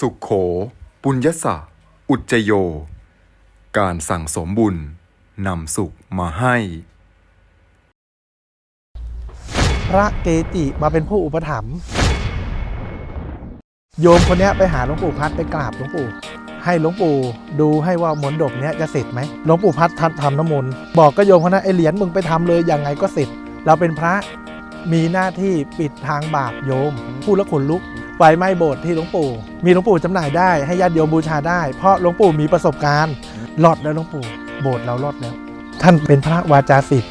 สุขโข ปุญญสะ อุจจโย การสั่งสมบุญนำสุขมาให้ พระเกจิมาเป็นผู้อุปถัมภ์โยมคนเนี้ยไปหาหลวงปู่พัดไปกราบหลวงปู่ ให้หลวงปู่ดูให้ว่ามนต์ดบเนี้ยจะเสร็จไหมหลวงปู่พัดทัดทำน้ำมนต์บอกก็โยมคนนั้นไอเหรียญมึงไปทำเลยยังไงก็เสร็จ เราเป็นพระมีหน้าที่ปิดทางบาปโยมพูดแล้วขนลุก ไฟไหม้โบสถ์ที่หลวงปู่ มีหลวงปู่จำหน่ายได้ให้ญาติโยมบูชาได้ เพราะหลวงปู่มีประสบการณ์รอดแล้วหลวงปู่ โบสถ์เรารอดแล้ว ท่านเป็นพระวาจาศิษย์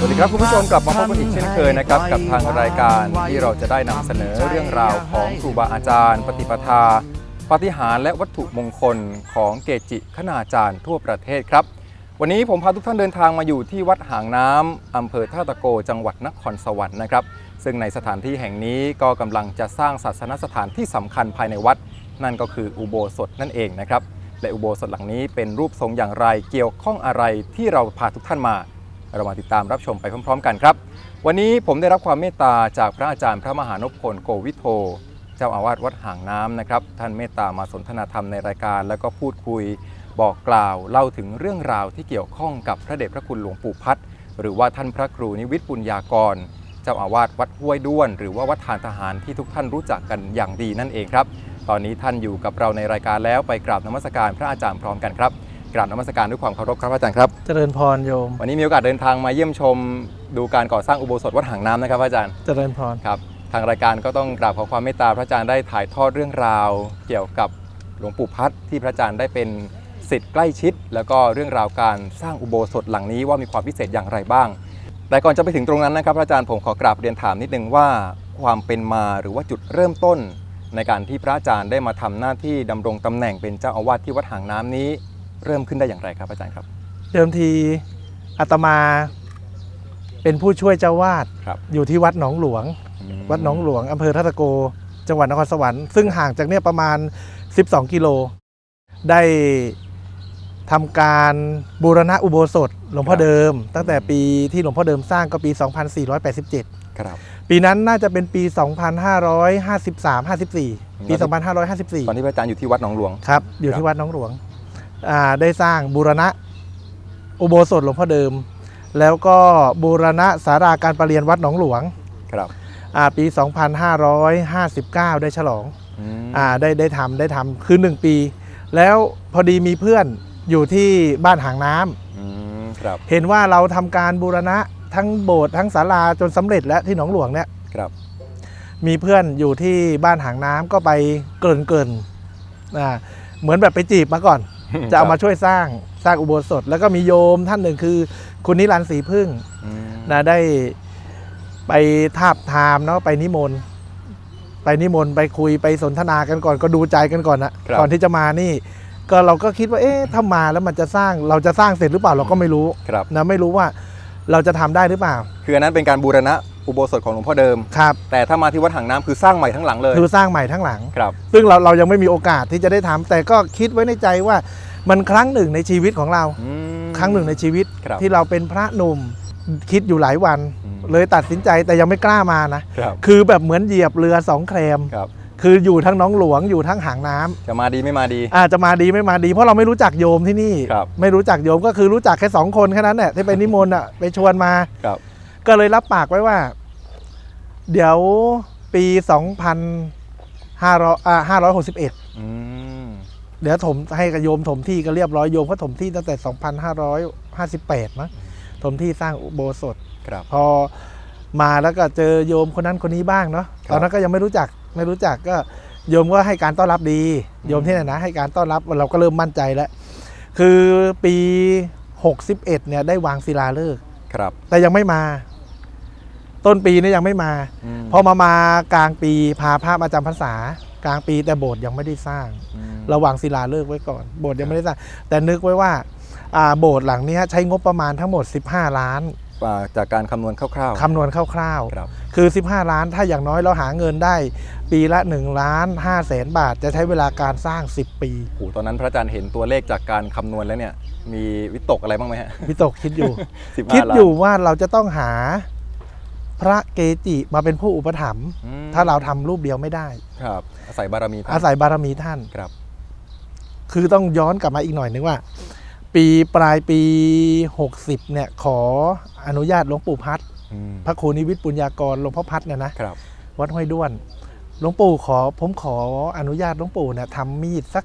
สวัสดีครับคุณผู้ชมกลับมาพบกันอีกเช่นเคยนะครับกับทางรายการที่เราจะได้นำเสนอเรื่องราวของครูบาอาจารย์ ปฏิปทาปาฏิหารและวัตถุมงคลของเกจิคณาจารย์ทั่วประเทศครับ วันนี้ผมพาทุกท่านเดินทางมาอยู่ที่วัดหางน้ำอำเภอท่าตะโก จังหวัดนครสวรรค์นะครับ ซึ่งในสถานที่แห่งนี้ก็กำลังจะสร้างศาสนสถานที่สำคัญภายในวัด นั่นก็คืออุโบสถนั่นเองนะครับและอุโบสถหลังนี้เป็นรูปทรงอย่างไรเกี่ยวข้องอะไรที่เราพาทุกท่านมา เรามาติดตามรับชมไปพร้อม ๆ กันครับ วันนี้ผมได้รับความเมตตาจากพระอาจารย์พระมหานพพลโกวิโท เจ้าอาวาสวัดหางน้ำนะครับ ท่านเมตตามาสนทนาธรรมในรายการ แล้วก็พูดคุยบอกกล่าวเล่าถึงเรื่องราวที่เกี่ยวข้องกับพระเดชพระคุณหลวงปู่พัดหรือว่าท่านพระครูนิวิทย์ปุญญากร เจ้าอาวาสวัดห้วยด้วน หรือว่าวัดทานทหารที่ทุกท่านรู้จักกันอย่างดีนั่นเองครับ ตอนนี้ท่านอยู่กับเราในรายการแล้วไปกราบนมัสการพระอาจารย์พร้อมกันครับ กราบนมัสการด้วยความเคารพครับพระอาจารย์ครับ เจริญพรโยม วันนี้มีโอกาสเดินทางมาเยี่ยมชม ดูการก่อสร้างอุโบสถวัดหางน้ำนะครับพระอาจารย์ เจริญพร ครับ ทางรายการก็ต้องกราบขอความเมตตาพระอาจารย์ได้ถ่ายทอดเรื่องราว เกี่ยวกับหลวงปู่พัดที่พระอาจารย์ได้เป็นสิทธิ์ใกล้ชิด แล้วก็เรื่องราวการสร้างอุโบสถหลังนี้ว่ามีความพิเศษอย่างไรบ้าง แต่ก่อนจะไปถึงตรงนั้นนะครับพระอาจารย์ผมขอกราบเรียนถามนิดนึงว่าความเป็นมาหรือว่าจุดเริ่มต้น ในการที่พระอาจารย์ได้มาทำหน้าที่ดำรงตำแหน่งเป็นเจ้าอาวาสที่วัดหางน้ำนี้ เริ่มขึ้นได้อย่างไรครับอาจารย์ครับ เดิมทีอาตมาเป็นผู้ช่วยเจ้าวาดครับ อยู่ที่วัดหนองหลวง วัดหนองหลวงอำเภอท่าตะโก จังหวัดนครสวรรค์ซึ่งห่างจากเนี่ยประมาณ 12 กิโล ได้ทำการบูรณะอุโบสถหลวงพ่อเดิม ตั้งแต่ปีที่หลวงพ่อเดิมสร้างก็ปี 2487 ครับ ปีนั้นน่าจะเป็นปี 2553-54 ปีตอน2554ที่พระอาจารย์อยู่ที่วัดหนองหลวง ครับ อยู่ที่วัดหน้องหลวงอ่า ได้สร้างบูรณะอุโบสถหลวงพ่อเดิม แล้วก็บูรณะสาราการประเรียนวัดหนองหลวงครับอ่าปี 2559 ได้ฉลองอืมอ่าได้ได้ทำได้ทำคือ 1 ปี แล้วพอดีมีเพื่อนอยู่ที่บ้านหางน้ำอืมครับเห็นว่าเราทำการบูรณะทั้งโบสถ์ทั้งศาลาจนสำเร็จแล้วที่หนองหลวงเนี่ยครับมีเพื่อนอยู่ที่บ้านหางน้ำก็ไปเกรินเกินๆอ่าเหมือนแบบไปจีบมาก่อน จะเอามาช่วยสร้างสร้างอุโบสถ แล้วก็มีโยมท่านหนึ่งคือ คุณนิรันดร์ศรีพึ่งอืมนะได้ไปทาบทามเนาะไปนิมนต์ไปนิมนต์ไปคุยไปสนทนากันก่อนก็ดูใจกันก่อนนะครับก่อนที่จะมานี่ ก็เราก็คิดว่า เอ๊ะถ้ามาแล้วมันจะสร้างเราจะสร้างเสร็จหรือเปล่าเราก็ไม่รู้ครับนะไม่รู้ว่าเราจะทำได้หรือเปล่า คืออันนั้นเป็นการบูรณะ อุโบสถของหลวงพ่อเดิม ครับแต่ถ้ามาที่วัดหางน้ำคือสร้างใหม่ทั้งหลังเลยคือสร้างใหม่ทั้งหลัง ครับ ซึ่งเราเรายังไม่มีโอกาสที่จะได้ทำแต่ก็คิดไว้ในใจว่ามันครั้งหนึ่งในชีวิตของเรา อืม ครั้งหนึ่งในชีวิตครับที่เราเป็นพระหนุ่มคิดอยู่หลายวัน อืม เลยตัดสินใจแต่ยังไม่กล้ามานะ ครับคือแบบเหมือนเหยียบเรือสองแคมครับ คืออยู่ทั้งหน้องหลวงอยู่ทั้งหางน้ำจะมาดีไม่มาดี อาจจะมาดีไม่มาดี เพราะเราไม่รู้จักโยมที่นี่ ครับ ไม่รู้จักโยมก็คือรู้จักแค่สองคนแค่นั้นแหละที่ไปนิมนต์อะไปชวนมา ครับ ก็เลยรับปากไว้ว่า เดี๋ยวปี2,500อ่า561อืมเดี๋ยวถมให้กับโยมถมที่ก็เรียบร้อยโยมก็ถมที่ตั้งแต่ 2,558มั้งถมที่สร้างอุโบสถครับพอมาแล้วก็เจอโยมคนนั้นคนนี้บ้างเนาะครับตอนนั้นก็ยังไม่รู้จักไม่รู้จักก็โยมก็ให้การต้อนรับดี โยมที่ไหนนะให้การต้อนรับเราก็เริ่มมั่นใจแล้ว คือปี 61เนี่ยได้วางศิลาฤกษ์ครับแต่ยังไม่มา ต้นปีนี่ยังไม่มามพอมามากลางปีพาพระมาจำพรรษากลางปีแต่โบสถ์ยังไม่ได้สร้างอืมระวางศิลาฤกษ์ไว้ก่อน โบสถ์ยังไม่ได้สร้าง แต่นึกไว้ว่าอ่าโบสถ์หลังเนี้ยใช้งบประมาณทั้งหมด 15 ล้านอ่าจากการคำนวณคร่าวๆคำนวณคร่าวครับๆคือ 15 ล้านถ้าอย่างน้อยเราหาเงินได้ ปีละ1ล้าน5แสนบาท จะใช้เวลาการสร้าง 10 ปีโอ้โหตอนนั้นพระอาจารย์เห็นตัวเลขจากการคำนวณแล้วเนี่ยมีวิตกอะไรบ้างไหมฮะพี่ตกคิดอยู่สิบคิห้าดล้านอยู่ว่าเราจะต้องหา พระเกจิมาเป็นผู้อุปถัมภ์อืมถ้าเราทำรูปเดียวไม่ได้ ครับ อาศัยบารมีท่นอาศัยบารมีท่าน ครับ คือต้องย้อนกลับมาอีกหน่อยนึงว่า ปีปลายปี 60เนี่ยขออนุญาตหลวงปู่พัดอืมพระครูนิวิทย์ปุญญากรหลวงพ่อพัดเนี่ยนะครับ วัดห้วยด้วนหลวงปู่ขอผมขออนุญาตหลวงปู่เนี่ยทำมีดสัก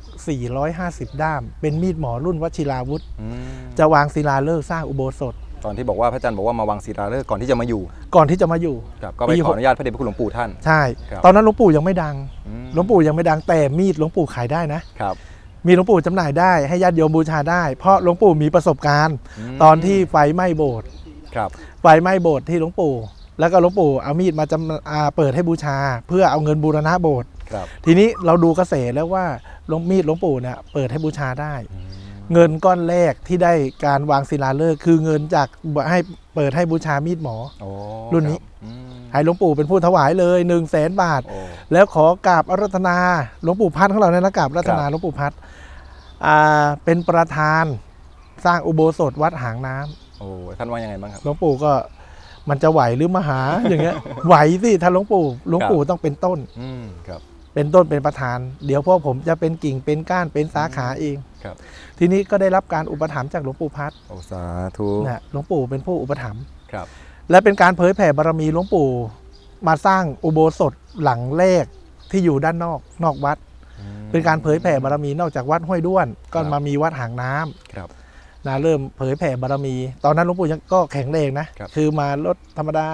450 ด้าม เป็นมีดหมอรุ่นวชิราวุธ อืมจะวางศิลาฤกษ์สร้างอุโบสถ ตอนที่บอกว่าพระอาจารย์บอกว่ามาวางศิลาฤกษ์ก่อนที่จะมาอยู่ก่อนที่จะมาอยู่ ครับก็ไปปีขหอกอนุญาตพระเดชพระคุณหลวงปู่ท่าน ใช่ ครับ ตอนนั้นหลวงปู่ยังไม่ดังอืมหลวงปู่ยังไม่ดังแต่มีดหลวงปู่ขายได้นะ ครับมีหลวงปู่จำหน่ายได้ให้ญาติโยมบูชาได้ เพราะหลวงปู่มีประสบการณ์ มตอนที่ไฟไหม้โบสถ์ครับไฟไหม้โบสถ์ที่หลวงปู่ แล้วก็หลวงปู่เอามีดมาจำอ่าเปิดให้บูชา เพื่อเอาเงินบูรณะโบสถ์ครับทีนี้เราดูกระแสแล้วว่าหลวงมีดหลวงปู่เนี่ยเปิดให้บูชาได้ อืม เงินก้อนแรกที่ได้การวางศิลาฤกษ์คือเงินจากให้เปิดให้บูชามีดหมอโอ้รุ่นนี้คบอืมให้หลวงปู่เป็นผู้ถวายเลย1นึ่งแสนบาทโอ้แล้วขอกราบอารัตนาหลวงปู่พัดของเราเนี่ยนะกราบอารัตนาครับหลวงปู่พัดอ่าเป็นประธานสร้างอุโบสถวัดหางน้ำโอ้ท่านว่ายังไงบ้างครับหลวงปู่ก็มันจะไหวหรือมาหาอย่างเงี้ยไหวสิถ้าหลวงปู่หลวงปู่ต้องเป็นต้นอืมครับ เป็นต้นเป็นประธาน เดี๋ยวพวกผมจะเป็นกิ่งเป็นก้านเป็นสาขาเองครับ ทีนี้ก็ได้รับการอุปถัมภ์จากหลวงปู่พัดโอ้สาธุนะหลวงปู่เป็นผู้อุปถัมภ์ครับ และเป็นการเผยแผ่บารมีหลวงปู่ มาสร้างอุโบสถหลังแรกที่อยู่ด้านนอกนอกวัดอืมเป็นการเผยแผ่บารมีนอกจากวัดห้วยด้วน ก็ครับมามีวัดหางน้ำครับนะเริ่มเผยแผ่บารมี ตอนนั้นหลวงปู่ยังก็แข็งแรงนะครับคือมารถธรรมดา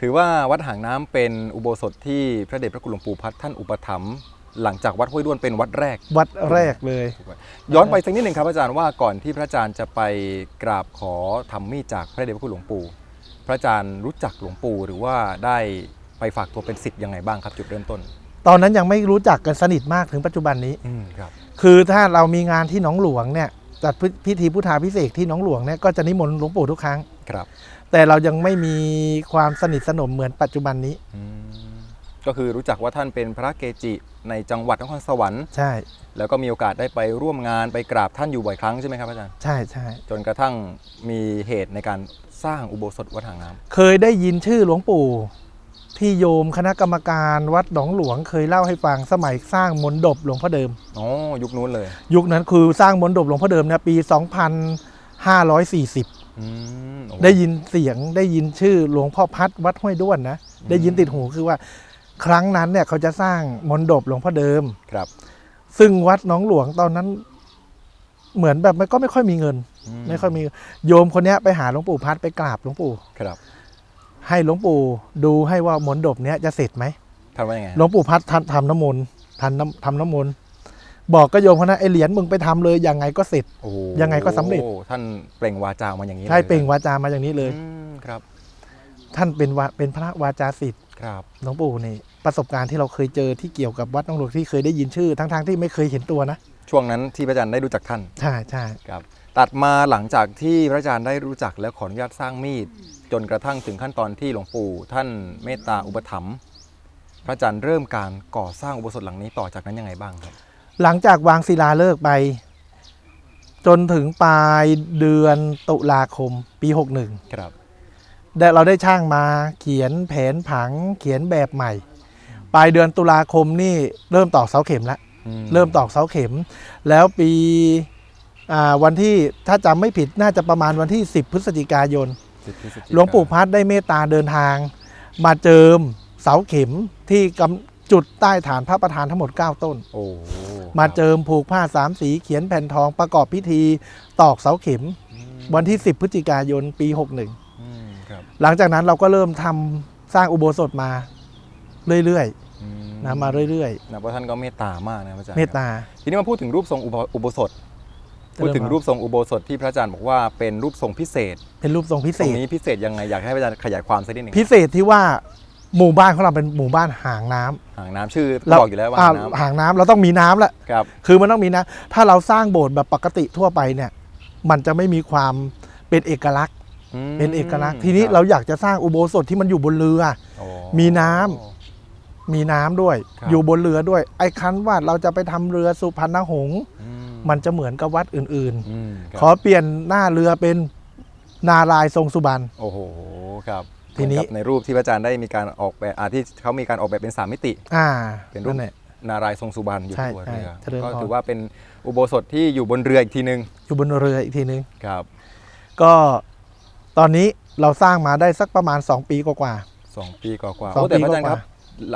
ถือว่าวัดหางน้ำเป็นอุโบสถที่พระเดชพระคุณหลวงปู่พัดท่านอุปถัมภ์หลังจากวัดห้วยด้วนเป็นวัดแรก วัดแรกเลย ย้อนไปสักนิดหนึ่งครับอาจารย์ว่าก่อนที่พระอาจารย์จะไปกราบขอทำมีดจากพระเดชพระคุณหลวงปู่ พระอาจารย์รู้จักหลวงปู่หรือว่าได้ไปฝากตัวเป็นศิษย์ยังไงบ้างครับจุดเริ่มต้น ตอนนั้นยังไม่รู้จักกันสนิทมากถึงปัจจุบันนี้อืมครับ คือถ้าเรามีงานที่หนองหลวงเนี่ย จัดพิธีพุทธาพิเศษกที่หนองหลวงเนี่ยก็จะนิมนต์หลวงปู่ทุกครั้งครับ แต่เรายังไม่มีความสนิทสนมเหมือนปัจจุบันนี้อืมก็คือรู้จักว่าท่านเป็นพระเกจิในจังหวัดนครสวรรค์ใช่ แล้วก็มีโอกาสได้ไปร่วมงานไปกราบท่านอยู่บ่อยครั้งใช่ไหมครับอาจารย์ใช่ใช่จนกระทั่งมีเหตุในการสร้างอุโบสถวัดหางน้ำเคยได้ยินชื่อหลวงปู่ ที่โยมคณะกรรมการวัดหนองหลวงเคยเล่าให้ฟังสมัยสร้างมนดบหลวงพ่อเดิม อ๋อ ยุคนู้นเลย ยุคนั้นคือสร้างมนดบหลวงพ่อเดิมเนี่ยปี 2540 อืมโอ้ได้ยินเสียงได้ยินชื่อหลวงพ่อพัดวัดห้วยด้วนนะ ได้ยินติดหูคือว่า ครั้งนั้นเนี่ยเขาจะสร้างมนดบหลวงพ่อเดิม ครับซึ่งวัดหนองหลวงตอนนั้น เหมือนแบบมันก็ไม่ค่อยมีเงิน ไม่ค่อยมีโยมคนเนี้ยไปหาหลวงปู่พัดไปกราบหลวงปู่ ครับ ให้หลวงปู่ดูให้ว่ามนดบเนี้ยจะเสร็จไหมท่านว่ายังไงหลวงปู่พัดทำทำน้ำมนต์ทำน้ำทำน้ำมนต์บอกก็โยมคนนั้นไอเหรียญมึงไปทำเลยยังไงก็เสร็จ โอ้ยังไงก็สำเร็จท่านเปล่งวาจาออกมาอย่างนี้ใช่ยเปล่งวาจามาอย่างนี้เลย อืมครับท่านเป็นวาเป็นพระวาจาศิษย์ครับ หลวงปู่นี่ประสบการณ์ที่เราเคยเจอที่เกี่ยวกับวัดหนองหลวงที่เคยได้ยินชื่อ ทั้งๆที่ไม่เคยเห็นตัวนะช่วงนั้นที่พระอาจารย์ได้รู้จักท่านใช่ใช่ครับ ตัดมาหลังจากที่พระอาจารย์ได้รู้จักและขออนุญาตสร้างมีด จนกระทั่งถึงขั้นตอนที่หลวงปู่ท่านเมตตาอุปถัมภ์พระอาจารย์เริ่มการก่อสร้างอุโบสถหลังนี้ต่อจากนั้นยังไงบ้างครับ หลังจากวางศิลาฤกษ์ไป จนถึงปลายเดือนตุลาคมปี 61ครับได้เราได้ช่างมาเขียนแผนผังเขียนแบบใหม่ ปลายเดือนตุลาคมนี่เริ่มตอกเสาเข็มแล้ว เริ่มตอกเสาเข็ม แล้วปีอ่า วันที่ถ้าจำไม่ผิดน่าจะประมาณวันที่ 10 พฤศจิกายนสิบพฤศจิกาหลวงปู่พัดได้เมตตาเดินทาง มาเจิมเสาเข็มที่กำจุดใต้ฐานพระประธานทั้งหมด 9 ต้นโอ้มาเจิมผูกผ้าสามสีเขียนแผ่นทองประกอบพิธีตอกเสาเข็มอืมวันที่ 10 พฤศจิกายนปี 61อืมครับหลังจากนั้นเราก็เริ่มทำสร้างอุโบสถมาเรื่อยอืๆนะมาเรื่อยนะเพราะท่านก็เมตตามากนะพระอาจารย์ๆเมตตา ทีนี้มาพูดถึงรูปทรงอุโบอุโบสถ พูดถึงรูปทรงอุโบสถที่พระอาจารย์บอกว่าเป็นรูปทรงพิเศษ เป็นรูปทรงพิตเศรงษนี้พิเศษยังไงอยากให้พระอาจารย์ขยายความสักนิดหนึ่งพิเศษที่ว่าหมู่บ้านของเราเป็นหมู่บ้านหางน้ำหางน้ำชื่อเราบอกอยู่แล้วว่าอ่หางน้หางน้ำเราต้องมีน้ำละำครับคือมันต้องมีน้ำถ้าเราสร้างโบสถ์แบบปกติทั่วไปเนี่ย มันจะไม่มีความเป็นเอกลักษณ์ อืมเป็นเอกลักษณ์ ทีนี้คบเราอยากจะสร้างอุโบสถที่มันอยู่บนเรืออ๋อมีน้ำ มีน้ำด้วย ครับ อยู่บนเรือด้วย ไอ้คันว่าเราจะไปทำเรือสุพรรณหงษ์อืมั นจะเหมือนกับวัดอื่นอืมๆครับขอเปลี่ยนหน้าเรือเป็นนารายณ์ทรงสุบรรณโอ้โหครับทีนี้เหมือกับในรูปที่พระอาจารย์ได้มีการออกแบบอ่าที่เขามีการออกแบบเป็นสามมิติอ่าเป็นรูปนั่นแหละนารายณ์ทรงสุบรรณอยู่ใช่ตัวเรือใช่เจริญพรก็ถือว่าเป็นอุโบสถที่อยู่บนเรืออีกทีนึง อยู่บนเรืออีกทีนึงครับ ก็ตอนนี้เราสร้างมาได้สักประมาณ 2 ปีกว่าสองปีกว่าๆสองโอ้แต่ปีพระอาจารย์กคว่ารับ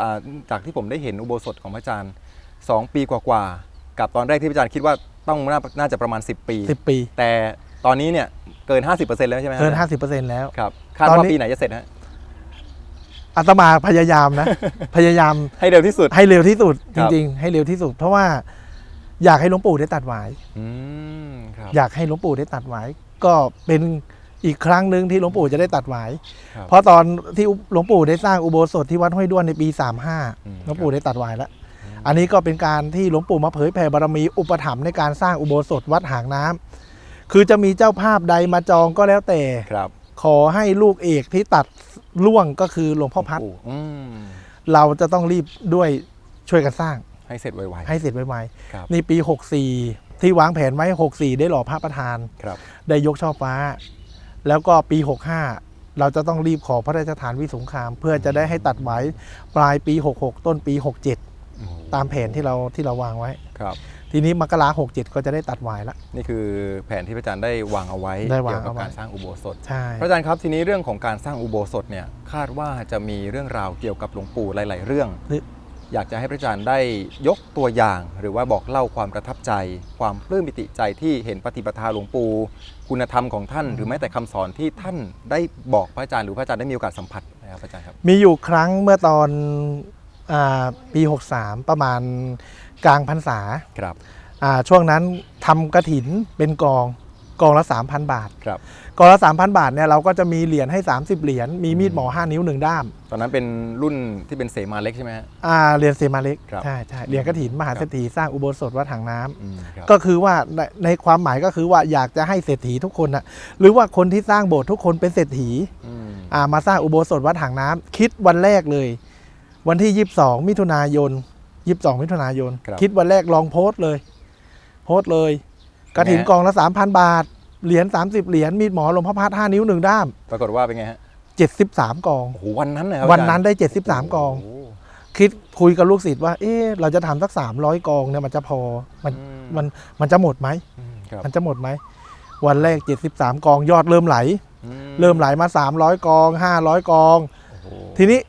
อ่าจากที่ผมได้เห็นอุโบสถของพระอาจารย์สองปีกว่าๆกับตอนแรกที่พระอาจารย์คิดว่า ต้องน่าน่าจะประมาณ 10 ปีๆ10 ปีแต่แต่ตอนนี้เนี่ยเกิน 50%แล้วใช่ไหมฮะเกิน 50%แล้ว ครับคาดตอนว่านี้ ปีไหนจะเสร็จฮะอาตมาพยายามนะ พยายามให้เร็วที่สุด ให้เร็วที่สุดคจรับ ริง ๆ ให้เร็วที่สุด เพราะว่าอยากให้หลวงปู่ได้ตัดหวาย อืมครับ อยากให้หลวงปู่ได้ตัดหวาย ก็เป็นอีกครั้งหนึ่งที่หลวงปู่จะได้ตัดหวาย ครับเพราะตอนที่หลวงปู่ได้สร้างอุโบสถที่วัดห้วยด้วนในปี อืม35 หลวงปู่ได้ตัดหวายแล้ว อันนี้ก็เป็นการที่หลวงปู่มาเผยแผ่บารมีอุปถัมภ์ในการสร้างอุโบสถวัดหางน้ำคือจะมีเจ้าภาพใดมาจองก็แล้วแต่ครับ ขอให้ลูกเอกที่ตัดล่วงก็คือหลวงพ่อพัดโอืมเราจะต้องรีบด้วยช่วยกันสร้าง ให้เสร็จไวให้เสร็จไวครับๆนี่ปี 64 ที่วางแผนไว้ 64 ได้หล่อพระประธานๆครับได้ยกช่อฟ้า แล้วก็ปี 65เราจะต้องรีบขอพระราชทานวิสงคราม เพื่อจะได้ให้ตัดไว้ปลายปี 66 ต้นปี 67 ตามแผนที่เราที่เราวางไว้ ครับ ทีนี้มกราหกเจ็ดก็จะได้ตัดไว้ละ นี่คือแผนที่พระอาจารย์ได้วางเอาไว้ได้วางเกี่ยวกับเอาไว้ การสร้างอุโบสถ ใช่ พระอาจารย์ครับทีนี้เรื่องของการสร้างอุโบสถเนี่ยคาดว่าจะมีเรื่องราวเกี่ยวกับหลวงปู่หลาย ๆ เรื่องอยากจะให้พระอาจารย์ได้ยกตัวอย่าง หรือว่าบอกเล่าความประทับใจ ความปลื้มปิติใจที่เห็นปฏิปทาหลวงปู่คุณธรรมของท่าน หรือแม้แต่คำสอนที่ท่านได้บอกพระอาจารย์หรือพระอาจารย์ได้มีโอกาสสัมผัสนะครับพระอาจารย์ครับมีอยู่ครั้งเมื่อตอนอา ปี 63 ประมาณกลางพรรษาครับอ่าช่วงนั้นทำกระถินเป็นกองกองละ 3,000 บาทครับกองละ 3,000 บาทเนี่ยเราก็จะมีเหรียญให้ 30 เหรียญมีมีดหมอ 5 นิ้ว 1 ด้าม ตอนนั้นเป็นรุ่นที่เป็นเสมาเล็กใช่ไหมฮะอ่าเหรียญเซมาเล็กครับใช่ใช่เหรียญกระถินมหาเศรษฐีสร้างอุโบสถวัดหางน้ำอืมครับก็คือว่าในในความหมายก็คือว่าอยากจะให้เศรษฐีทุกคนนะหรือว่าคนที่สร้างโบสถ์ทุกคนเป็นเศรษฐีอืมอ่ามาสร้างอุโบสถวัดหางน้ำคิดวันแรกเลย วันที่ 22 มิถุนายน 22 มิถุนายน ครับ คิดวันแรกลองโพสต์เลย โพสต์เลย กระถินกองละ 3,000 บาท เหรียญ 30 เหรียญ มีดหมอหลวงพ่อพัด5นิ้ว 1 ด้าม ปรากฏว่าเป็นไงฮะ73 กอง โอ้โหวันนั้นเลยครับวันนั้นอาจารย์ได้ 73 กอง โโหคิดคุยกับลูกศิษย์ว่า เอ๊ะ เราจะทำสัก 300 กองเนี่ยมันจะพอ มัน อืมัน มันจะหมดไหม อืมครับมันจะหมดไหม วันแรก 73 กองยอดเริ่มไหล อืเริ่มไหลมา 300 กอง 500 กอง โอ้โหทีนี้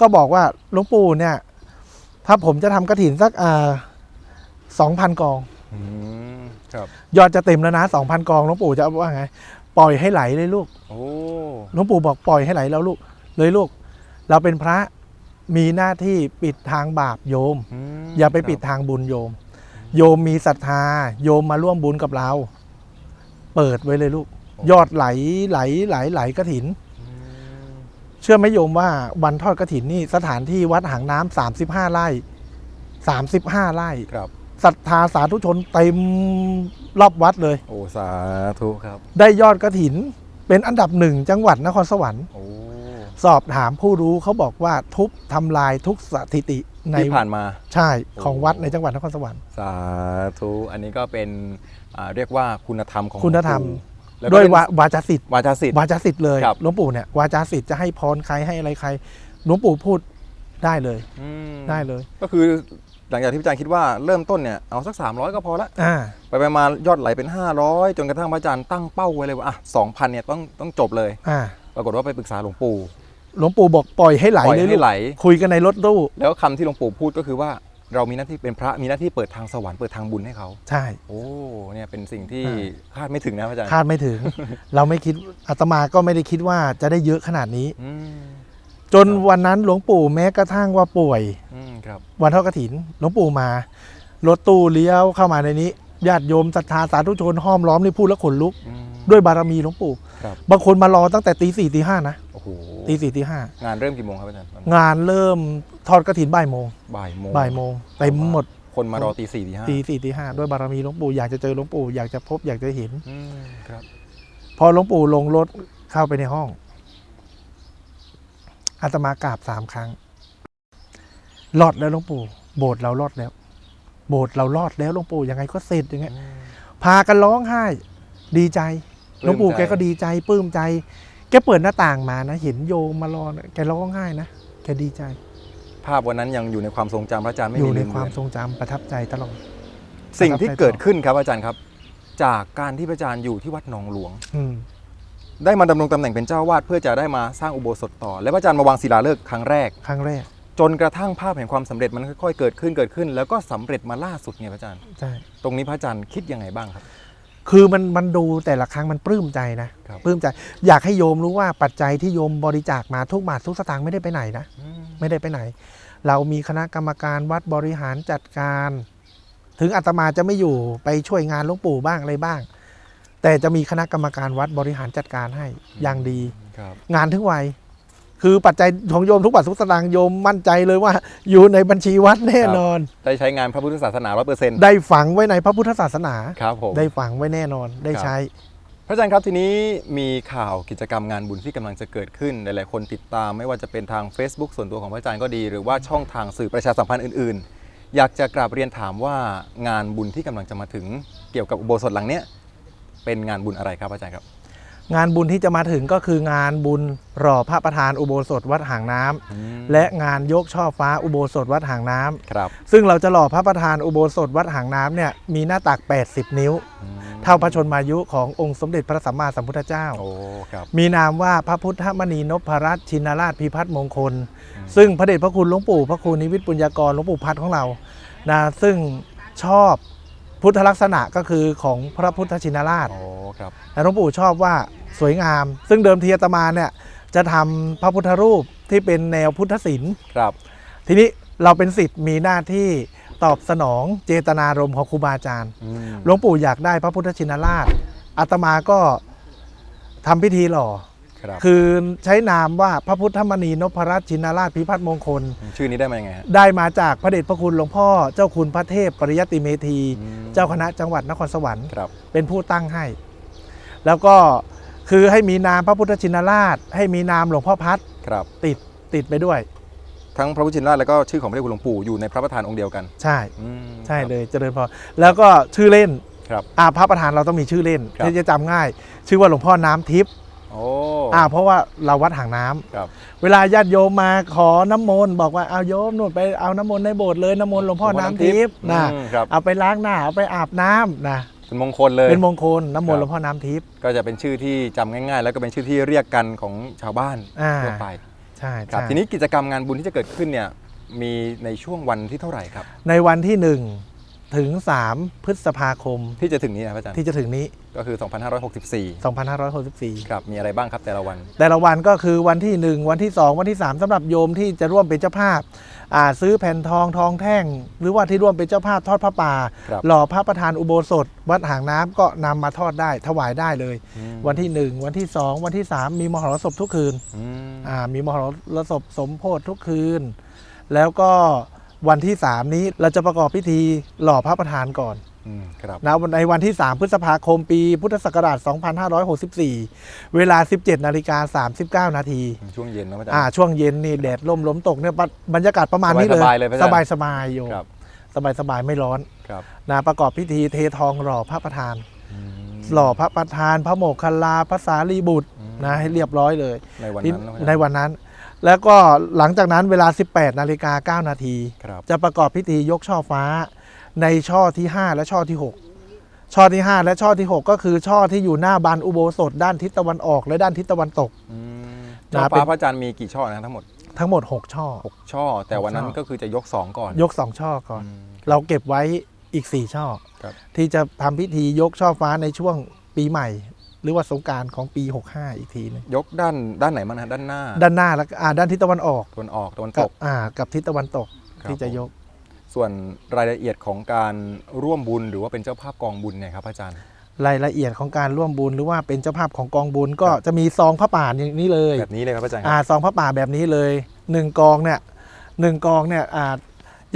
ก็บอกว่าหลวงปู่เนี่ย ถ้าผมจะทำกระถินสักอ่าสองพันกอง อืมครับ ยอดจะเต็มแล้วนะสองพันกองหลวงปู่จะว่าไง ปล่อยให้ไหลเลยลูกโอ้หลวงปู่บอกปล่อยให้ไหลแล้วลูก เลยลูก เราเป็นพระมีหน้าที่ปิดทางบาปโยม มอย่าไปครับปิดทางบุญโยม โยมมีศรัทธา โยมมาร่วมบุญกับเรา เปิดไว้เลยลูก ยอดไหลไหลไหลไหลกระถินอืม เชื่อไหมโยมว่าวันทอดกระถินนี่สถานที่วัดหางน้ำสามสิบห้าไร่สามสิบห้าไร่ครับศรัทธาสาธุชนเต็มรอบวัดเลย โอ้สาธุครับ ได้ยอดกระถินเป็นอันดับหนึ่งจังหวัดนครสวรรค์โอ้สอบถามผู้รู้เขาบอกว่าทุบทำลายทุกสถิติในที่ผ่านมา ใช่ของโอ้วัดในจังหวัดนครสวรรค์สาธุอันนี้ก็เป็นอ่าเรียกว่าคุณธรรมของคุณธรรมหลวงปู่ แล้ก็ด้วยเป็นวาวาจาสิทธิ์วาจาสิทธิ์ วาจาสิทธิ์เลยครับ หลวงปู่เนี่ยวาจาสิทธิ์จะให้พรใครให้อะไรใครหลวงปู่พูดได้เลยอืมได้เลย ก็คือหลังจากที่พระอาจารย์คิดว่าเริ่มต้นเนี่ยเอาสัก 300 ก็พอละ อ่า ไปไปมายอดไหลเป็น 500 จนกระทั่งพระอาจารย์ตั้งเป้าไว้เลยว่าอะ2,000เนี่ยต้องต้องจบเลย อ่า ปรากฏว่าไปปรึกษาหลวงปู่หลวงปู่บอกปล่อยให้ไหลปล่อยเลยให้ลูกไหล คุยกันในรถตู้แล้วคำที่หลวงปู่พูดก็คือว่า เรามีหน้าที่เป็นพระมีหน้าที่เปิดทางสวรรค์เปิดทางบุญให้เขาใช่ โอ้เนี่ยเป็นสิ่งที่อ่คาดไม่ถึงนะพระอาจารย์คาดไม่ถึง เราไม่คิดอาตมาก็ไม่ได้คิดว่าจะได้เยอะขนาดนี้ อืมจนวันนั้นหลวงปู่แม้กระทั่งว่าป่วย อืมครับวันทอดกฐินหลวงปู่มา รถตู้เลี้ยวเข้ามาในนี้ญาติโยมศรัทธาสาธุชนห้อมล้อมนี่พูดแล้วขนลุก อืม ด้วยบารมีหลวงปู่ครับ บางคนมารอตั้งแต่ตีสี่ตีห้านะโอ้โหตีสี่ตีห้างานเริ่มกี่โมงครับอาจารย์งานเริ่มทอดกฐินบ่ายโมงบ่ายโมงบ่ายโมงเต็มหมดคนมารอตีสี่ตีห้าตีสี่ตีห้าด้วยบารมีหลวงปู่อยากจะเจอหลวงปู่อยากจะพบอยากจะเห็น อืมครับพอหลวงปู่ลงรถเข้าไปในห้องอาตมากราบสามครั้งรอดแล้วหลวงปู่ โบสถ์เรารอดแล้ว โบสถ์เรารอดแล้วหลวงปู่ยังไงก็เสร็จอย่างเงี้ยพากันร้องไห้ ดีใจ หลวงปู่แกก็ดีใจปลื้มใจ แกเปิดหน้าต่างมานะเห็นโยมมารอนะแกร้องไห้นะแกดีใจ ภาพวันนั้นยังอยู่ในความทรงจำพระอาจารย์ไม่อยู่มีในลืมความเลือนทรงจำประทับใจตลอด สิ่งที่เกิดขึ้นครับอาจารย์ครับ จากการที่พระอาจารย์อยู่ที่วัดหนองหลวง อืมได้มาดำรงตำแหน่งเป็นเจ้าวาดเพื่อจะได้มาสร้างอุโบสถต่อ และพระอาจารย์มาวางศิลาฤกษ์ครั้งแรก ครั้งแรกจนกระทั่งภาพแห่งความสำเร็จมันค่อยๆเกิดขึ้นเกิดขึ้น แล้วก็สำเร็จมาล่าสุดไงพระอาจารย์ ใช่ ตรงนี้พระอาจารย์คิดยังไงบ้างครับ คือมันมันดูแต่ละครั้งมันปลื้มใจนะครับปลื้มใจ อยากให้โยมรู้ว่าปัจจัยที่โยมบริจาคมาทุกบาททุกสตางค์ไม่ได้ไปไหนนะไม่ได้ไปไหน เรามีคณะกรรมการวัดบริหารจัดการ ถึงอาตมาจะไม่อยู่ไปช่วยงานหลวงปู่บ้างอะไรบ้าง แต่จะมีคณะกรรมการวัดบริหารจัดการให้อย่างดีครับงานถึงวัย คือปัจจัยของโยมทุกบาททุกสตางค์โยมมั่นใจเลยว่า อยู่ในบัญชีวัดแน่นอน ได้ใช้งานพระพุทธศาสนาร้อยเปอร์เซ็นต์ได้ฝังไว้ในพระพุทธศาสนาครับผมได้ฝังไว้แน่นอนได้ใช้ พระอาจารย์ครับทีนี้มีข่าวกิจกรรมงานบุญที่กำลังจะเกิดขึ้นหลายๆคนติดตาม ไม่ว่าจะเป็นทาง Facebook ส่วนตัวของพระอาจารย์ก็ดี หรือว่าช่องทางสื่อประชาสัมพันธ์อื่น ๆ อยากจะกราบเรียนถามว่างานบุญที่กำลังจะมาถึงเกี่ยวกับอุโบสถหลังเนี้ยเป็นงานบุญอะไรครับอาจารย์ครับ งานบุญที่จะมาถึงก็คืองานบุญรอพระประธานอุโบสถวัดหางน้ำและงานยกช่อฟ้าอุโบสถวัดหางน้ำครับซึ่งเราจะหล่อพระประธานอุโบสถวัดหางน้ำเนี่ยมีหน้าตัก 80 นิ้วอืมเท่าพระชนมายุขององค์สมเด็จพระสัมมาสัมพุทธเจ้าโอ้ครับมีนามว่าพระพุทธมณีนพรัตน์ชินราชพิพัฒน์มงคล ซึ่งพระเดชพระคุณหลวงปู่พระครูนิวิทย์ปุญญากรหลวงปู่พัดของเรานะซึ่งชอบ พุทธลักษณะก็คือของพระพุทธชินราชโอ้ครับแต่หลวงปู่ชอบว่าสวยงาม ซึ่งเดิมทีอาตมาเนี่ยจะทำพระพุทธรูปที่เป็นแนวพุทธศิลป์ ครับทีนี้เราเป็นสิทธิ์มีหน้าที่ตอบสนองเจตนารมณ์ของครูบาอาจารย์ อืมหลวงปู่อยากได้พระพุทธชินราชอาตมาก็ทำพิธีหล่อ ครับ คือใช้นามว่าพระพุทธมณีนพรัตน์ชินราชพิพัฒน์มงคล ชื่อนี้ได้มายังไงฮะ ได้มาจากพระเดชพระคุณหลวงพ่อเจ้าคุณพระเทพปริยติเมธี อืม เจ้าคณะจังหวัดนครสวรรค์ ครับ เป็นผู้ตั้งให้ แล้วก็คือให้มีนามพระพุทธชินราช ให้มีนามหลวงพ่อพัดครับ ติดติดไปด้วย ทั้งพระพุทธชินราชแล้วก็ชื่อของพระเดชคุณหลวงปู่อยู่ในพระประธานองค์เดียวกันใช่ อืม ใช่เลยเจริญพรแล้วก็ชื่อเล่นครับอ่าพระประธานเราต้องมีชื่อเล่นครับ ที่จะจำง่าย ชื่อว่าหลวงพ่อน้ำทิพย์ โอ้ อ่าเพราะว่าเราวัดหางน้ำครับ เวลาญาติโยมมาขอน้ำมนต์บอกว่าเอาโยมนู่นไปเอาน้ำมนต์ในโบสถ์เลยน้ำมนต์หลวงพ่อน้ำทิพย์นะอืมครับเอาไปล้างหน้าเอาไปอาบน้ำนะเป็นมงคลเลยเป็นมงคลน้ำมนครับต์หลวงพ่อน้ำทิพย์ก็จะเป็นชื่อที่จำง่าย ๆ แล้วก็เป็นชื่อที่เรียกกันของชาวบ้านอ่าทั่วไปใช่ครับใช่ทีนี้กิจกรรมงานบุญที่จะเกิดขึ้นเนี่ยมีในช่วงวันที่เท่าไหร่ครับ ในวันที่1 ถึง 3 พฤษภาคมที่จะถึงนี้นะพระอาจารย์ที่จะถึงนี้ ก็คือ 2564 2564 ครับ มีอะไรบ้างครับแต่ละวัน แต่ละวันก็คือวันที่ 1 วันที่ 2 วันที่ 3สำหรับโยมที่จะร่วมเป็นเจ้าภาพอ่าซื้อแผ่นทองทองแท่ง หรือว่าที่ร่วมเป็นเจ้าภาพทอดพระป่าครับหล่อพระประธานอุโบสถ วัดหางน้ำก็นำมาทอดได้ถวายได้เลยอืมวันที่ 1 วันที่ 2 วันที่ 3 มีมหรสพทุกคืนอืมอ่ามีมหรสพสมโพธิทุกคืน แล้วก็ วันที่ 3 นี้เราจะประกอบพิธีหล่อพระประธานก่อนอืมครับนะในวันที่ 3 พฤษภาคมปี พุทธศักราช 2564 เวลา 17 นาฬิกา 39 นาที ช่วงเย็นนะพระอาจารอ่าย์ช่วงเย็นนี่แดดล่มล้มตกเนี่ยบรรบรรยากาศประมาณนี้เลย สบายๆเลยพระอาสจารย์บายสบายๆโยมครับสบายสบายๆไม่ร้อนครับนะประกอบพิธีเททองหล่อพระประธานอืมหล่อพระประธาน พระโมกคัลลาพระสารีบุตรอืมนะให้เรียบร้อยเลย ในวันที่นั้น นะพระอาในจารย์วันนั้นแล้วก็หลังจากนั้นเวลา 18นาฬิกา9นาทีครับจะประกอบพิธียกช่อฟ้าในช่อที่ 5 และช่อที่ 6 ช่อที่ 5 และช่อที่ 6 ก็คือช่อที่อยู่หน้าบานอุโบสถด้านทิศตะวันออก และด้านทิศตะวันตกอืมนะช่อเป็ฟ้านพระอาจารย์มีกี่ช่อนะทั้งหมดทั้งหมด 6 ช่อ 6 ช่อ แต่วันนั้นหกช่อก็คือจะยก 2 ก่อน ยก 2 ช่อก่อนอืมเราเก็บไว้อีก 4 ช่อครับที่จะทำพิธียกช่อฟ้าในช่วงปีใหม่ หรือว่าสงกรารของปี 65 อีกทีหนึงยกด้านด้านไหนมันฮะด้านหน้า ด้านหน้าแล้วก็อ่าด้านทิศตะวันออกตะวันออกตะวันตกับกอ่ากับทิศตะวันตกครับที่จะยก ส่วนรายละเอียดของการร่วมบุญหรือว่าเป็นเจ้าภาพกองบุญเนี่ยครับพระอาจารย์ รายละเอียดของการร่วมบุญหรือว่าเป็นเจ้าภาพของกองบุญก็จะมีซองพระป่าอย่างนี้เลยแบบนี้เลยครับพระอาจารย์คอ่ารับซองพระป่าแบบนี้เลยหนึ่งกองเนี่ยหนึ่งกองเนี่ยอ่า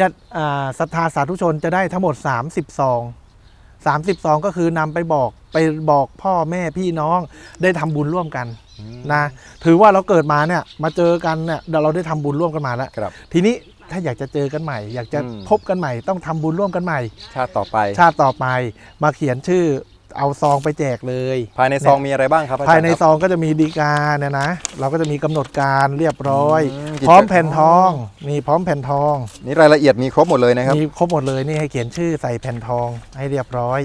ญาติอ่าศรัทธาสาธุชนจะได้ทั้งหมด 30 ซอง 30ซองก็คือนำไปบอกไปบอกพ่อแม่พี่น้องได้ทำบุญร่วมกันอืมนะถือว่าเราเกิดมาเนี่ยมาเจอกันเนี่ยเดี๋ยวเราได้ทำบุญร่วมกันมาแล้วครับ ทีนี้ถ้าอยากจะเจอกันใหม่ อยากจะอืม พบกันใหม่ ต้องทำบุญร่วมกันใหม่ ชาติต่อไป ชาติต่อไปมาเขียนชื่อ เอาซองไปแจกเลย ภายในซองมีอะไรบ้างครับอจรภายในครับซองก็จะมีดีกาเนี่ยนะ เราก็จะมีกำหนดการเรียบร้อยอืมพร้อมแผ่นทองนี่พร้อมแผ่นทอง นี่รายละเอียดมีครบหมดเลยนะครับมีครบหมดเลยนี่ให้เขียนชื่อใส่แผ่นทองให้เรียบร้อย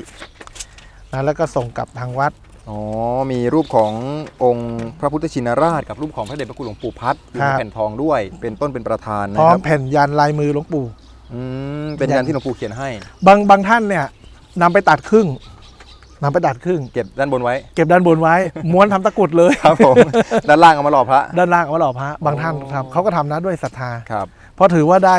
นะแล้วก็ส่งกลับทางวัดอ๋อ มีรูปขององค์พระพุทธชินราช กับรูปของพระเดชพระคุณหลวงปู่พัดอยู่ครัในบแผ่นทองด้วย เป็นต้นเป็นประธานพนะร้อคมรับแผ่นยันลายมือหลวงปู่อืมเป็นยันที่หลวงปู่เขียนให้ บางบางท่านเนี่ยนำไปตัดครึ่ง นำไปตัดครึ่ง เก็บด้านบนไว้ เก็บด้านบนไว้ ม้วนทำตะกรุดเลยครับผมด้านล่างเอามาหล่อพระ ด้านล่างเอาไว้หล่อพระ บางท่านอ๋อครับเขาก็ทำนะด้วยศรัทธาครับเพราะถือว่าได้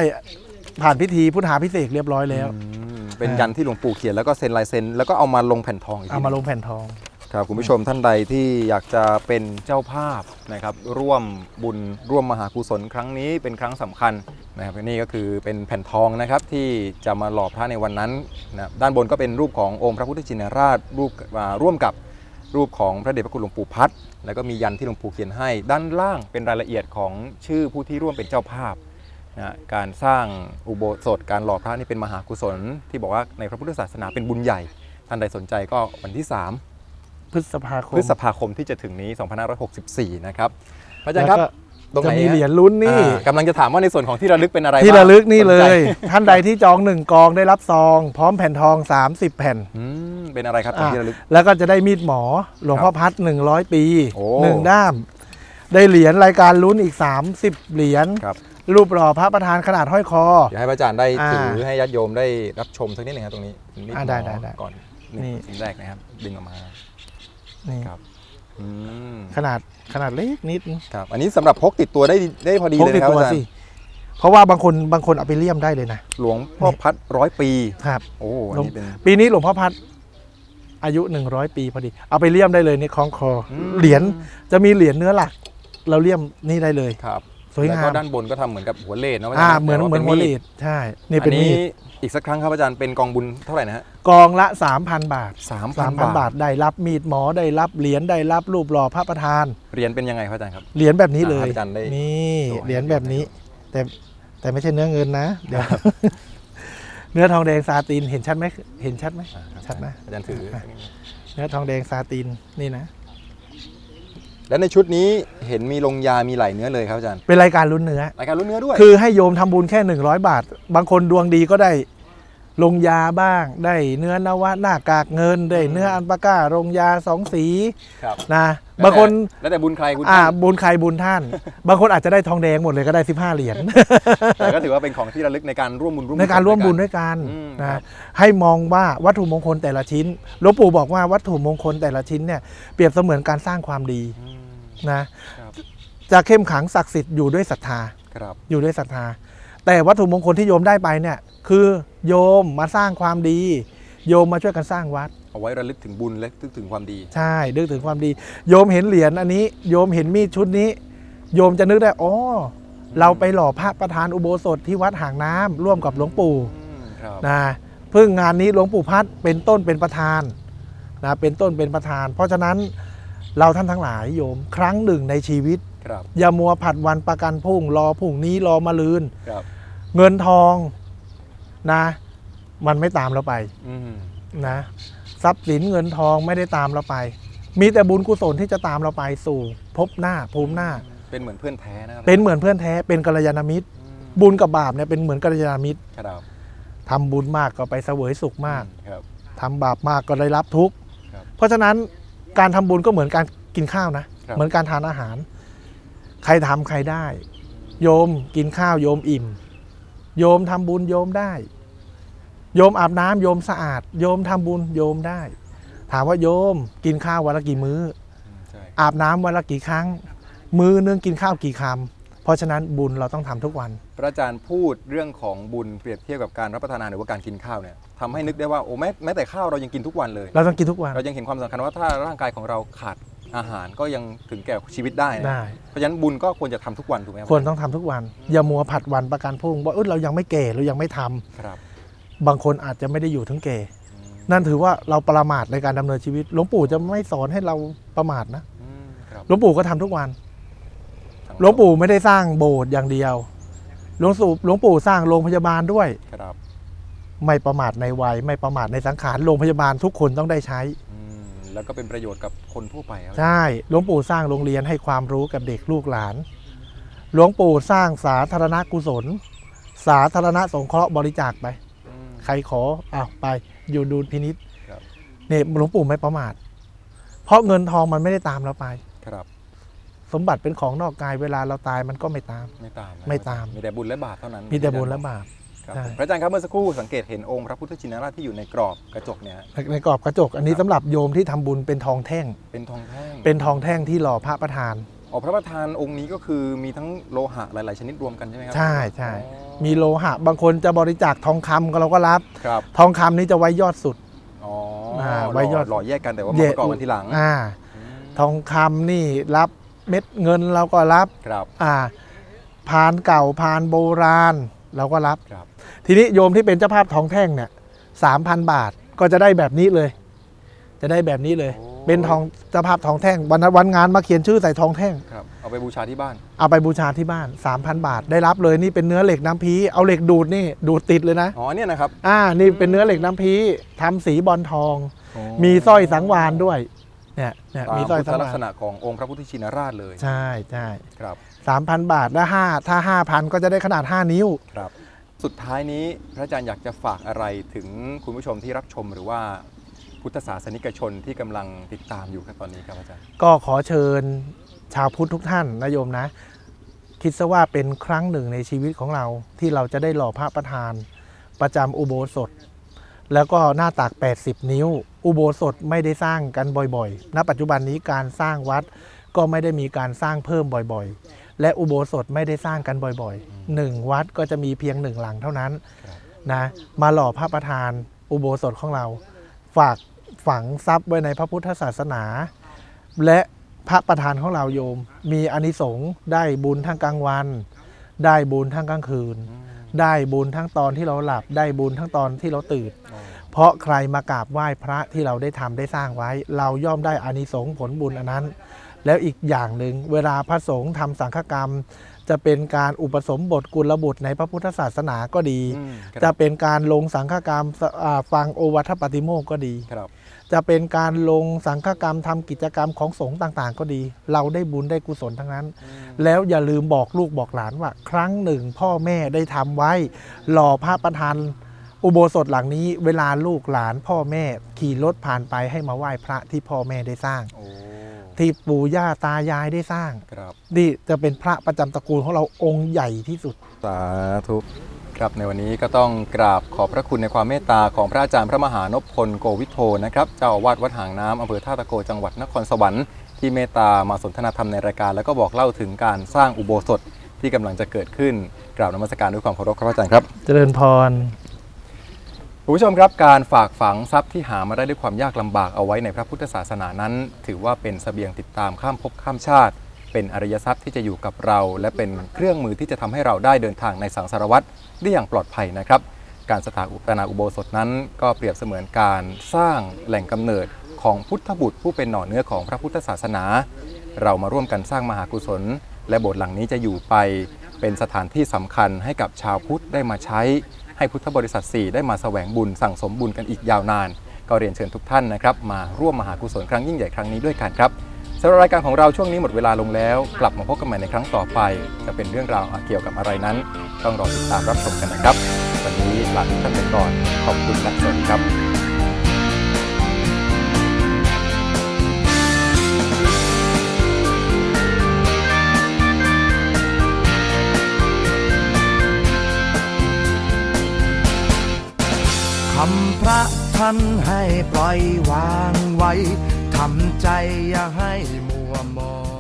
ผ่านพิธีพุทธาพิเศษกเรียบร้อยแล้วอืมเป็นยันที่หลวงปู่เขียนแล้วก็เซ็นลายเซ็นแล้วก็เอามาลงแผ่นทองอีกเอาทีมาหลนึ่งงแผ่นทองครับคุณผู้ชมท่านใดที่อยากจะเป็นเจ้าภาพนะครับร่วมบุญร่วมมหากุศลครั้งนี้เป็นครั้งสำคัญ นะครับนี่ก็คือเป็นแผ่นทองนะครับที่จะมาหล่อพระในวันนั้นนะด้านบนก็เป็นรูปขององค์พระพุทธชินราชรูปอ่าร่วมกับรูปของพระเดชพระคุณหลวงปู่พัดแล้วก็มียันที่หลวงปู่เขียนให้ ด้านล่างเป็นรายละเอียดของชื่อผู้ที่ร่วมเป็นเจ้าภาพนะการสร้างอุโบสถการหล่อพระนี่เป็นมหากุศล ที่บอกว่าในพระพุทธศาสนาเป็นบุญใหญ่ ท่านใดสนใจก็วันที่ 3 พฤษภาคมพฤษภาคมที่จะถึงนี้ 2564 นะครับพระอาจารย์ครับ ตรงไหนจะมีฮะเหรียญลุ้นนี่ อ่ากำลังจะถามว่าในส่วนของที่ระลึกเป็นอะไรที่บ้างระลึกนี่เลสใจย ท่านใดที่จองหนึ่งกองได้รับซอง พร้อมแผ่นทอง 30 แผ่นอืมเป็นอะไรครับของที่ระลึก แล้วก็จะได้มีดหมอหลวงพ่อพัด 100 ปี โอ้หนึ่งด้าม ได้เหรียญรายการลุ้นอีก 30 เหรียญครับรูปหล่อพระประธานขนาดห้อยคอ เดี๋ยวให้พระอาจารย์ได้อ่าถือให้ญาติโยมได้รับชมสักนิดหนึ่งครับตรงนี้นิดอ่าหได้น่อยได้ได้ก่อนนี่นี่สิ่งแรกนะครับ ดึงออกมา นี่ครับ อืมขนาดขนาดเล็กนิดครับ อันนี้สำหรับพกติดตัวได้ได้พอดีพกเลยติดนะครับตัวอาจารสิย์เพราะว่าบางคนบางคนเอาไปเลี่ยมได้เลยนะหลวงพ่อพัดร้อยปี ครับ โอ้อันนี้เป็น ปีนี้หลวงพ่อพัดอายุ 100 ปีพอดี เอาไปเลี่ยมได้เลยนี่คล้องคออม เหรียญจะมีเหรียญเนื้อหลัก เราเลี่ยมนี่ได้เลย ครับ สวยแล้วงาก็มด้านบนก็ทำเหมือนกับหัวเลดนะพระอ่าจารย์เหมือนแต่ว่าเหมือนป็หัวเลมีดดใช่นี่เป็นอัมีดอีกสักครั้งครับอาจารย์เป็นกองบุญเท่าไหร่นะฮะกองละ 3,000 บาท สามพัน3,000 บาบาททได้รับมีดหมอได้รับเหรียญได้รับรูปหล่อพระประธาน เหรียญเป็นยังไงครับอาจารย์ครับ เหรียญแบบนี้เลยอ่าให้อาจารย์ได้นี่ดูให้เหรียญแบบนี้ แต่แต่ไม่ใช่เนื้อเงินนะเดี๋ยวเนื้อทองแดงซาตินเห็นชัดไหมเห็นชัดไหมอ่าครับชัดนะ อาจารย์ถือ เนื้อทองแดงซาตินนี่นะ แล้วในชุดนี้เห็นมีลงยา มีไหลเนื้อเลยครับอาจารย์เป็นรายการลุ้นเนื้อ รายการรุ่นเนื้อด้วย คือให้โยมทำบุญแค่ 100 บาท บางคนดวงดีก็ได้ลงยาบ้าง ได้เนื้อนวะหน้ากากเงิน ได้เนื้ออันปาก้าลงยาสองสีครับนะบางคนแล้วแต่บุญใครบุญอ่าท่านบุญใครบุญท่าน บางคนอาจจะได้ทองแดงหมดเลยก็ได้ 15 เหรียญแต่ก็ถือว่าเป็นของที่ระลึกในการร่วมบุญร่วมในการร่วมบุญด้ด้ววยยกันอืมครันะบให้มองว่าวัตถุมงคลแต่ละชิ้นหลวงปู่บอกว่าวัตถุมงคลแต่ละชิ้นเนี่ยเปรียบเสมือนการสร้างความดีอืม นะครับจะเข้มขังศักดิ์สิทธิ์อยู่ด้วยศรัทธาครับอยู่ด้วยศรัทธา แต่วัตถุมงคลที่โยมได้ไปเนี่ย คือโยมมาสร้างความดี โยมมาช่วยกันสร้างวัด เอาไว้ระลึกถึงบุญและนึกถึงความดี ใช่นึกถึงความดี โยมเห็นเหรียญอันนี้ โยมเห็นมีดชุดนี้ โยมจะนึกได้อ๋อเราไปหล่อพระประธานอุโบสถที่วัดหางน้ำร่วมกับหลวงปู่อืมครับนะเพิ่งงานนี้หลวงปู่พัดเป็นต้นเป็นประธานนะเป็นต้นเป็นประธาน เพราะฉะนั้น เราท่านทั้งหลายโยม ครั้งหนึ่งในชีวิต ครับอย่ามัวผัดวันประกันพรุ่งรอพรุ่งนี้รอมาลืน ครับเงินทองนะ มันไม่ตามเราไปอืมนะทรัพย์สินเงินทองไม่ได้ตามเราไป มีแต่บุญกุศลที่จะตามเราไปสู่ พบหน้าภูมิหน้า เป็นเหมือนเพื่อนแท้นะครัเป็นเหมือนเพื่อนแท้เป็นกัลยาณมิตร อืมบุญกับบาปเนี่ยเป็นเหมือนกัลยาณมิตรครับทำบุญมากก็ไปเสวยสุขมาก ครับ ทำบาปมากก็ได้รับทุกข์ ครับ เพราะฉะนั้น การทำบุญก็เหมือนการกินข้าวนะครับเหมือนการทานอาหาร ใครทำใครได้ โยมกินข้าวโยมอิ่ม โยมทำบุญโยมได้ โยมอาบน้ำโยมสะอาด โยมทำบุญโยมได้ ถามว่าโยมกินข้าววันละกี่มื้ออืมใช่อาบน้ำวันละกี่ครั้ง มื้อนึงกินข้าวกี่คำ เพราะฉะนั้นบุญเราต้องทำทุกวัน พระอาจารย์พูดเรื่องของบุญเปรียบเทียบกับการรับประทานอาหารหรือว่าการกินข้าวเนี่ยทำให้นึกได้ว่าโอ้แม้แม้แต่ข้าวเรายังกินทุกวันเลย เราต้องกินทุกวัน เรายังเห็นความสำคัญว่าถ้าร่างกายของเราขาดอาหารก็ยังถึงแก่ชีวิตได้นะได้ เพราะฉะนั้นบุญก็ควรจะทำทุกวันถูกไหมครับควรต้องทำทุกวัน อย่ามัวผัดวันประกันพรุ่งว่าเอยเรายังไม่แก่เรายังไม่ทำครับ บางคนอาจจะไม่ได้อยู่ถึงแก่อืมนั่นถือว่าเราประมาทในการดำเนินชีวิต หลวงปู่จะไม่สอนให้เราประมาทนะอืมคครับหลวงปู่ก็ทำทุกวัน หลวงปู่ไม่ได้สร้างโบสถ์อย่างเดียว หลวงปู่หลวงปู่สร้างโรงพยาบาลด้วย ครับไม่ประมาทในวัย ไม่ประมาทในสังขารโรงพยาบาลทุกคนต้องได้ใช้ อืมแล้วก็เป็นประโยชน์กับคนทั่วไปครับใช่หลวงปู่สร้างโรงเรียนให้ความรู้กับเด็กลูกหลาน หลวงปู่สร้างสาธารณกุศล สาธารณสงเคราะห์บริจาคไป อืม ใครขออ้าวไปอยู่ดูพินิษครับ เนี่ยหลวงปู่ไม่ประมาท เพราะเงินทองมันไม่ได้ตามเราไป ครับ สมบัติเป็นของนอกกายเวลาเราตายมันก็ไม่ตาม ไม่ตามนะไม่ตาม มีแต่บุญและบาปเท่านั้นมีแต่บุญและบาป ครับใช่ พระอาจารย์ครับเมื่อสักครู่สังเกตเห็นองค์พระพุทธชินราชที่อยู่ในกรอบกระจกเนี่ยฮะในในกรอบกระจกอันนี้สำหรับโยมที่ทำบุญเป็นทองแท่ง เป็นทองแท่งเป็นทองแท่งที่หล่อพระประธาน อ๋อพระประธานองค์นี้ก็คือมีทั้งโลหะหลาย ๆ ชนิดรวมกันใช่ไหมครัใช่ใช่อ๋อมีโลหะ บางคนจะบริจาคทองคำก็เราก็รับ ครับทองคำนี้จะไว้ยอดสุด อ๋ออาไว้ยอดหล่อแยกกันแต่ว่ามาประกอบกันทีหลังอ่าทองคำนี่รับ เม็ดเงินเราก็รับครับอ่าพานเก่าพานโบราณเราก็รับ ครับ ทีนี้โยมที่เป็นเจ้าภาพทองแท่งเนี่ยสามพันบาทก็จะได้แบบนี้เลย จะได้แบบนี้เลย โอ้ เป็นทองเจ้าภาพทองแท่งวันนั้นวันงานมาเขียนชื่อใส่ทองแท่ง ครับ เอาไปบูชาที่บ้าน เอาไปบูชาที่บ้าน 3,000 บาทได้รับเลยนี่เป็นเนื้อเหล็กน้ำพีเอาเหล็กดูดนี่ดูดติดเลยนะ อ๋อเนี่ยนะครับอ่านี่เป็นเนื้อเหล็กน้ำพีทำสีบอลทองโอ้มีสร้อยสังวานด้วย เนี่ยเนี่ยตามมีสร้อยพุทสัธงลักวาษนณะขององค์พระพุทธชินราชเลยใช่ใช่ครับสามพันบาทแล้วห้าถ้าห้าพันก็จะได้ขนาด5นิ้ว ครับ สุดท้ายนี้พระอาจารย์อยากจะฝากอะไรถึงคุณผู้ชมที่รับชมหรือว่าพุทธศาสนิกชนที่กำลังติดตามอยู่ครับตอนนี้ครับอาจารย์ ก็ขอเชิญชาวพุทธทุกท่านนะโยมนะ คิดซะว่าเป็นครั้งหนึ่งในชีวิตของเราที่เราจะได้หล่อพระประธาน ประจำอุโบสถ แล้วก็หน้าตัก80 นิ้ว อุโบสถไม่ได้สร้างกันบ่อยๆ ณ ปัจจุบันนี้การสร้างวัดก็ไม่ได้มีการสร้างเพิ่มบ่อยๆ และอุโบสถไม่ได้สร้างกันบ่อยๆหนึ่งวัดก็จะมีเพียงหนึ่งหลังเท่านั้นนะ มาหล่อพระประธานอุโบสถของเรา ฝากฝังทรัพย์ไว้ในพระพุทธศาสนา และพระประธานของเราโยม มีอานิสงส์ได้บุญทั้งกลางวัน ได้บุญทั้งกลางคืน ได้บุญทั้งตอนที่เราหลับได้บุญทั้งตอนที่เราตื่นอ๋อเพราะใครมากราบไหว้พระที่เราได้ทำได้สร้างไว้ เราย่อมได้อานิสงส์ผลบุญอันนั้น แล้วอีกอย่างหนึ่งเวลาพระสงฆ์ทำสังฆกรรม จะเป็นการอุปสมบทกุลบุตรในพระพุทธศาสนาก็ดีอืมคจะรับเป็นการลงสังฆกรรมอ่าฟังโอวัทปฏิโมกข์ก็ดีครับ จะเป็นการลงสังฆกรรมทำกิจกรรมของสงฆ์ต่างๆ ก็ดี เราได้บุญได้กุศลทั้งนั้นอืมแล้วอย่าลืมบอกลูกบอกหลานว่า ครั้งหนึ่งพ่อแม่ได้ทำไว้ หล่อพระประธานอุโบสถหลังนี้ เวลาลูกหลานพ่อแม่ขี่รถผ่านไปให้มาไหว้พระที่พ่อแม่ได้สร้างโอ้ที่ปู่ย่าตายายได้สร้างครับนี่จะเป็นพระประจำตระกูลของเราองค์ใหญ่ที่สุดสาธุ ครับในวันนี้ก็ต้องกราบขอบพระคุณในความเมตตาของพระอาจารย์พระมหานพพลโกวิโทนะครับเจ้าอาวาสวัดหางน้ำอำเภอท่าตะโกจังหวัดนครสวรรค์ที่เมตตามาสนทนาธรรมในรายการ แล้วก็บอกเล่าถึงการสร้างอุโบสถที่กำลังจะเกิดขึ้นกราบนมัสการด้วยความเคารพครับอาจารย์ครับ เจริญพรคุณผู้ชมครับการฝากฝังทรัพย์ที่หามาได้ด้วยความยากลำบากเอาไว้ในพระพุทธศาสนานั้น ถือว่าเป็นเสบียงติดตามข้ามภพข้ามชาติ เป็นอริยทรัพย์ที่จะอยู่กับเรา และเป็นเครื่องมือที่จะทำให้เราได้เดินทางในสังสารวัฏได้อย่างปลอดภัยนะครับ การสถาปนาอุโบสถนั้น ก็เปรียบเสมือนการสร้างแหล่งกำเนิดของพุทธบุตรผู้เป็นหน่อเนื้อของพระพุทธศาสนา เรามาร่วมกันสร้างมหากุศล และโบสถ์หลังนี้จะอยู่ไป เป็นสถานที่สำคัญให้กับชาวพุทธได้มาใช้ ให้พุทธบริษัท 4 ได้มาแสวงบุญสั่งสมบุญกันอีกยาวนาน ก็เรียนเชิญทุกท่านนะครับ มาร่วมมหากุศลครั้งยิ่งใหญ่ครั้งนี้ด้วยกันครับำหรับรายการของเราช่วงนี้หมดเวลาลงแล้ว กลับมาพบกันใหม่ในครั้งต่อไป จะเป็นเรื่องราวเกี่ยวกับอะไรนั้น ต้องรอติดตามรับชมกันนะครับ วันนี้ลาทุกท่านไปก่อน ขอบคุณและสวัสดีครับคำพระท่านให้ปล่อยวางไว้ ทำใจอย่าให้มัวมอง